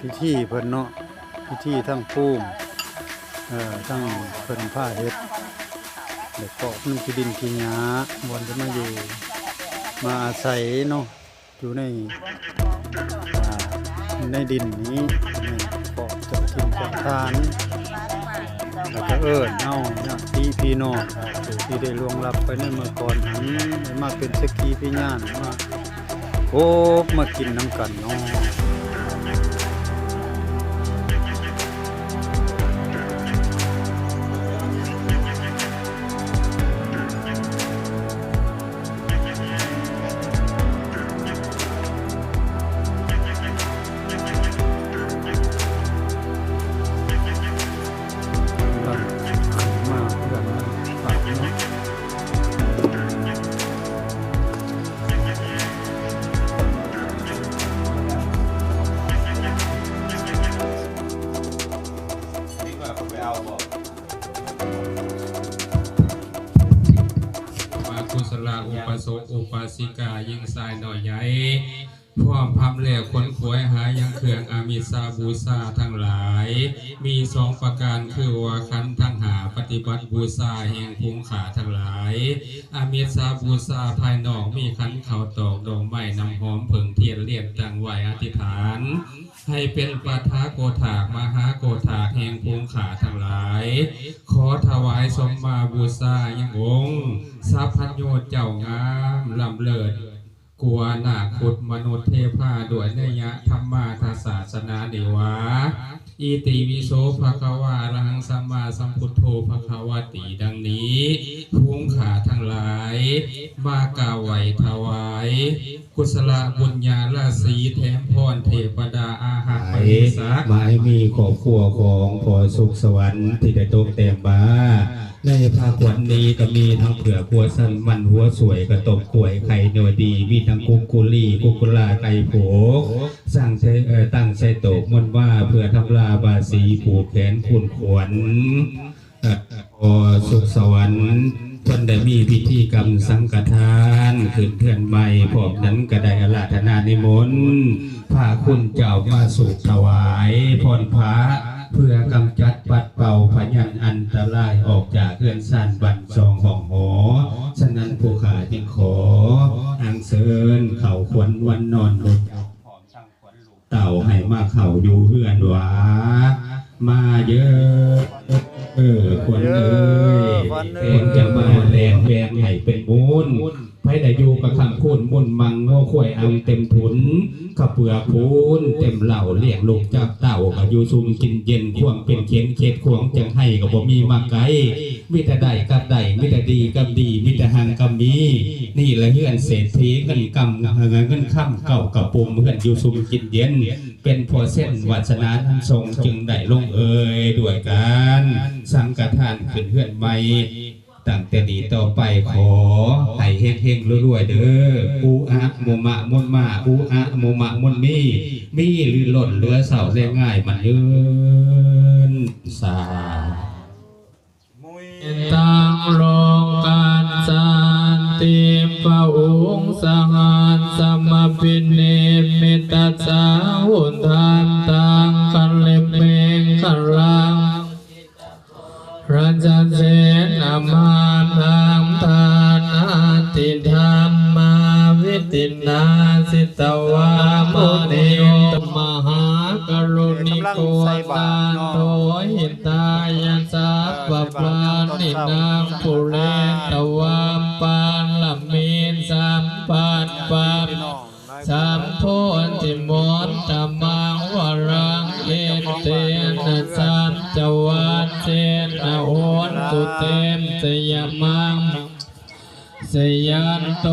พิธีเพิ่นเนาะพิธีทั้งภูมเอ่อทั้งเพิ่นผ้าเฮ็ดเด็กเกาะนุ่งที่ดินที่หญ้าบอนจะมาอยู่มาอาศัยเนาะอยู่ในในดินนี้เกาะเจับทินเจับทานแล้วก็เอิ้นเอาเนี่ยพี่พี่น้องที่ได้ล่วงลับไปในเมื่อก่อนหันได้มาเป็นสกขีพยานมาโอ้มากินน้ำกันเนาะ กุศลาอุปสมอุปสิกายิ่งสายหน่อยใหญ่พร้อมพำแล้วคนขวยหายังเครื่องอามิสาบูซาทั้งหลาย มีสองประการคือว่าคันทั้งหาปฏิบัติบูซาแห่งภูงขาทั้งหลาย อามิสาบูซาภายนอกมีขันเขาตอกดอกไม้นำหอมผึ่งเทียนเลียนตั้งไหวอธิษฐาน ให้เป็นปาทาโกถากมหาโกถากแห่งภูงขาทั้งหลาย ถวายสมมาบูชายังองค์ทรัพพันโยเจ้างามลำเลิศกลัวนาคุดมนุษย์เทพาด้วยนยะธรรมาทศาสนาเดวา อิติวิโสภะคะวาระหังสัมมาสัมพุทโธภะคะวะติดังนี้พุงขาทั้งหลาย มากาไหวถวาย กุศลบุญญาลาศีแถมพรเทพดาอาหารไปสักหมายมีครอบครัวของพอสุขสวรรค์ที่ได้ตกแต่งมา ในภาควันนี้ก็มีทั้งเผือกหัวสันมันหัวสวยกระตบขวยไข่เนวดี มีทั้งกุกกุลีกุกกุลาไก่โผสร้างใช้เอ่อตั้งใช้โตกมนว่าเพื่อทำลาบาสีผูกแขนคุณขวนเอ่อสุขสวรรค์เพิ่นได้มีพิธีกรรมสังฆทานขึ้นเพื่อนใหม่พร้อมนั้นก็ได้อาราธนานิมนต์พาคุณเจ้ามาสู่ถวายพรพระ เพื่อกำจัดปัดเป่าพยันอันตรายออกจากเรือนสั้นบันซองห้องหอ ฉะนั้นผู้ขาจึงขออังเชิญเข่าขวัญวันนอนรถเต่าให้มาเข่าอยู่เฮือนหวามาเยอะเออควรเอ้ยคนจะมาแลนแวงให้เป็นมูล ไผได้อยู่กับคำพูนมุ่นมังโง่ข่วยเอาเต็มถุนข้าเปลือกพูนเต็มเหล่าเลี้ยงลูกจากเต่าก็อยู่ซุมกินเย็นควงเป็นเขียนเขตควงจังให้ก็บ่มีมาไกลมีแต่ได้กับได้มีแต่ดีกับดีมีแต่ห่างกับมี นี่แหละเฮือนเศรษฐีเงินกำเงินเงินค่ำเก่ากับปุ่มเฮือนอยู่ซุมกินเย็น เป็นพอเส้นวัสนาทั้งทรงจึงได้ลงเอ่ยด้วยกันสังฆทานขึ้นเฮือนใหม่ ตั้งแต่นี้ต่อไปขอให้เฮงเฮงๆรวยๆเด้ออูอะโมมะมุนมาอูอะโมมะมนมีมีลื่นหล่นเหลือเสาได้ง่ายมันยืนสาตังโลกันสันติปะอุงสังา สิตวามุนิตมหากรุณิโกตาโตหิตายาสัพพะปานินางปุเรตวามปานละเมนสัมปันปัมสัมโพธิมนตมังวรังเอเตนะสันจวัตเจนะโอนตุเตมสยมัง สยันโต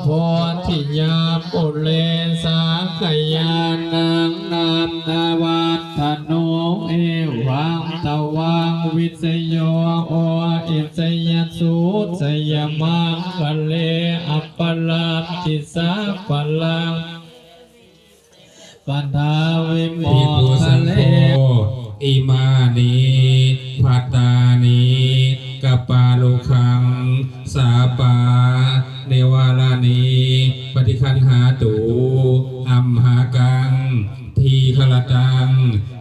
โพธิยาปุเรสาขยานังนามนาวัฒโนเอวังตวังวิสยโยออิสยสุสยมังคะเลอัปปลัมจิสาปลังปันทาวิโมภิกขุคะสังเลอิมานิพัตตา สาปา เนวาลานีปฏิคันหาตูอัมหากัง ทีขลตา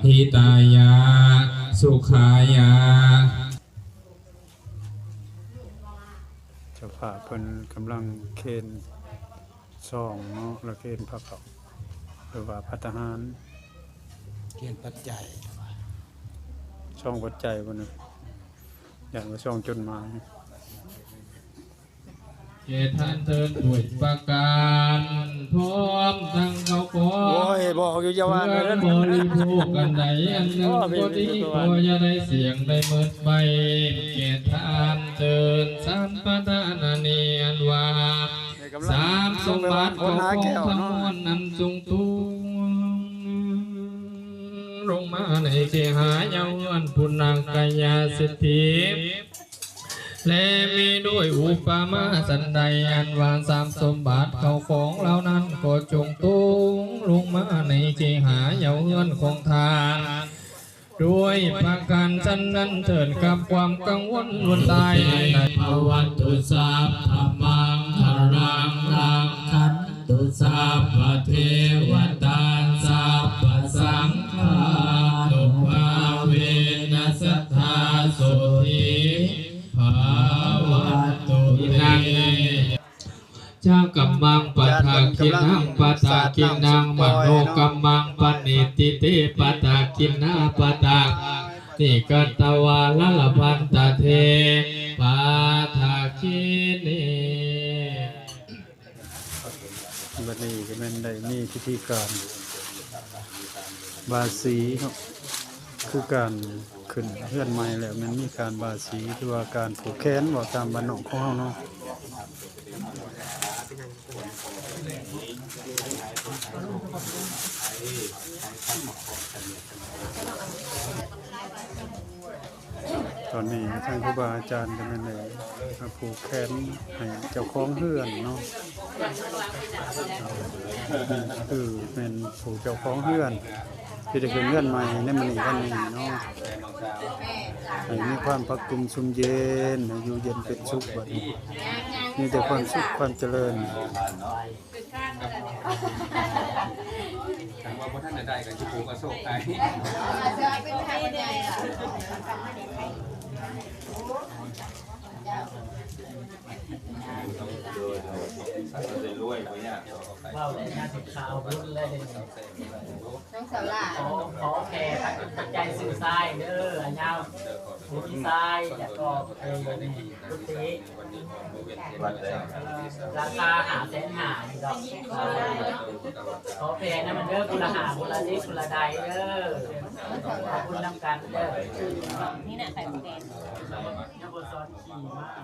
หิตายา สุขายาเจ้าภาพเพิ่นกำลังเคนซองเนาะแล้วเคนพระเขาหรือว่าพัฒหารเกียนปัจจัยช่องวัดใจบ่นะอย่างว่าช่องจดหมาย เจท่านเทินด้วยประการพร้อมทั้งเขาขอโอ้ยบอกอยู่อยาวาเพื่นอบบริโภคกันใดอันหนึ่งก็ดีพอจะได้เสียงได้เมิดไปเกตทานเชิญสัมปทานาเนียนว่าสามสมบัติของของทั้งมวลนั้นจงตุงลงมาในเคหายาวันพุนังกายาสิทธิ และมีด้วยอุปมาสันใดอันวางสามสมบัติเขาของเหล่านั้นก็จงตุงลงมาในเคหาเยาเงินของทานด้วยประการฉันนั้นเถิดกับความกังวลวนตายในภวันตุสาธรรมัง นังปะทาคินังมโนกัมมังปณิติเตปะทาคินาปะทานิกัตวาลละพันตเทปะทาคิเนบัดนี้ก็ม่นได้มีพิธีการบาสีเนาะคือการขึ้นเฮือนใหม่แล้วมันมีการบาสีที่ว่าการผูกแขนบ่ตามบ้านนอกของเฮาเนาะ ตอนนี้ทางครูบาอาจารย์ก็แม่นได้มาผูกแขนให้เจ้าของเฮือนเนาะคือเป็นผู้เจ้าของเฮือนที่ได้ขึ้นเฮือนใหม่ในมื้อนี้วันนี้เนาะให้มีความพักกุมสุมเย็นอยู่เย็นเป็นสุขบัดนี้ มีแต่ความสุขความเจริญถามว่าพระท่านได้กันที่ปูกระโชคใจ ไทยว้าวเลยน่าสิขาวรุ่นเลยน้องสาวหลาขอขอแค่ปัจจัยสื่อทรายเด้ออันยาวผู้ที่ทรายแล้วก็เออพุทธิราคาหาแสนหานี่ดอกขอแพงนะมันเด้อคุณละหาคุณละนิดคุณละใดเด้อ นำกันเด้อนี่น่ะใส่หมวกแดงยาบซอนขี่มาก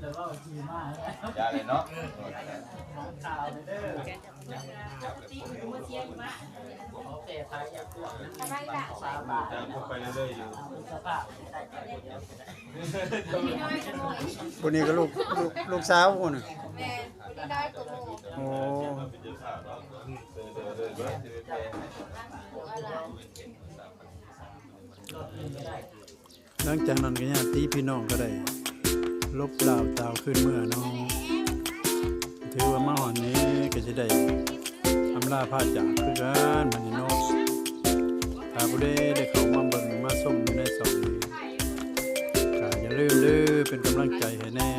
หรือว่าขี่มากยาเลยเนาะข่าวเด้อโอเคไทยอยากพวกนั้นสามบาทไปเรื่อยๆอยู่สภาพคนนี้ก็ลูกลูกลูกสาวคนน่ะ แม่ได้ตัวโมโอ้หลังจากนั้นก็ญาติพี่น้องก็ได้ ลบลาวตาวขึ้นเมื่อเนาะถือว่ามาหอนนี้ก็จะได้อำลาพาจากคือกันมันนี่เนาะถ้าผู้ใดได้เข้ามาเบิ่งมาชมอยู่ในสองนี้ก็อย่าลืมเด้อเป็นกำลังใจให้แน่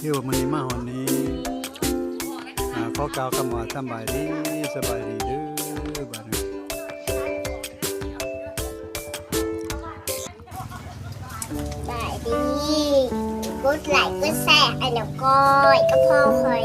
ที่ว่ามันนี้มาหอนนี้อ่าขอกล่าวคำว่าสบายดีสบายดีเด้อบัดนี้บายดีกดไลค์กดแชร์อันเดียวก้อยก็พ่อคอย